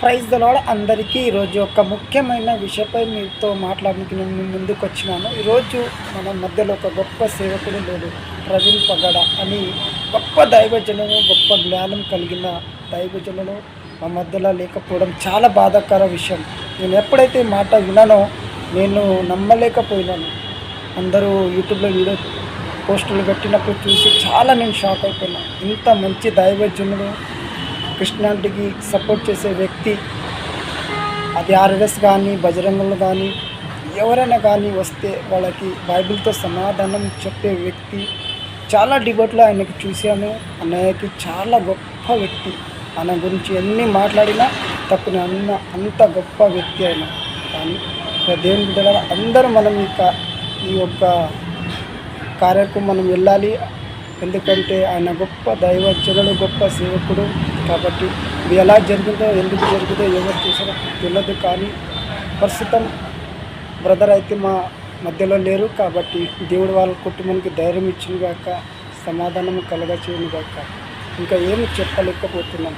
Praise దలవాడ అందరికీ ఈరోజు ఒక ముఖ్యమైన విషయపై మీతో మాట్లాడడానికి నేను ముందుకు వచ్చినాను ఈరోజు మన మధ్యలో ఒక గొప్ప సేవకుడు లేడు ప్రవీణ్ పగడ అని గొప్ప దైవజనులు గొప్ప జ్ఞానం కలిగిన దైవజనులు మా మధ్యలో లేకపోవడం చాలా బాధాకర విషయం. నేను ఎప్పుడైతే మాట విన్నానో నేను నమ్మలేకపోయినాను. అందరూ యూట్యూబ్లో వీడియో పోస్టులు పెట్టినప్పుడు చూసి చాలా నేను షాక్ అయిపోయినా. ఇంత మంచి దైవజనుడు కృష్ణాంటికి సపోర్ట్ చేసే వ్యక్తి అది ఆర్ఎస్ కానీ బజరంగంలో కానీ ఎవరైనా కానీ వస్తే వాళ్ళకి బైబిల్తో సమాధానం చెప్పే వ్యక్తి. చాలా డిబేట్లో ఆయనకి చూశాను. అన్నయ్యకి చాలా గొప్ప వ్యక్తి. ఆయన గురించి ఎన్ని మాట్లాడినా తప్పుని అన్న అంత గొప్ప వ్యక్తి ఆయన. కానీ దేవుని బిడ్డల అందరూ మనం ఈ ఈ యొక్క కార్యక్రమం మనం వెళ్ళాలి. ఎందుకంటే ఆయన గొప్ప దైవజనుడు గొప్ప సేవకుడు కాబట్టి ఇది ఎలా జరుగుతుందో ఎందుకు జరుగుతుందో ఎవరు చూసారో తెలియదు కానీ ప్రస్తుతం బ్రదర్ అయితే మా మధ్యలో లేరు కాబట్టి దేవుడు వాళ్ళ కుటుంబానికి ధైర్యం ఇచ్చిన గాక సమాధానం కలగచేయను కాక గాక. ఇంకా ఏమి చెప్పలేకపోతున్నాం.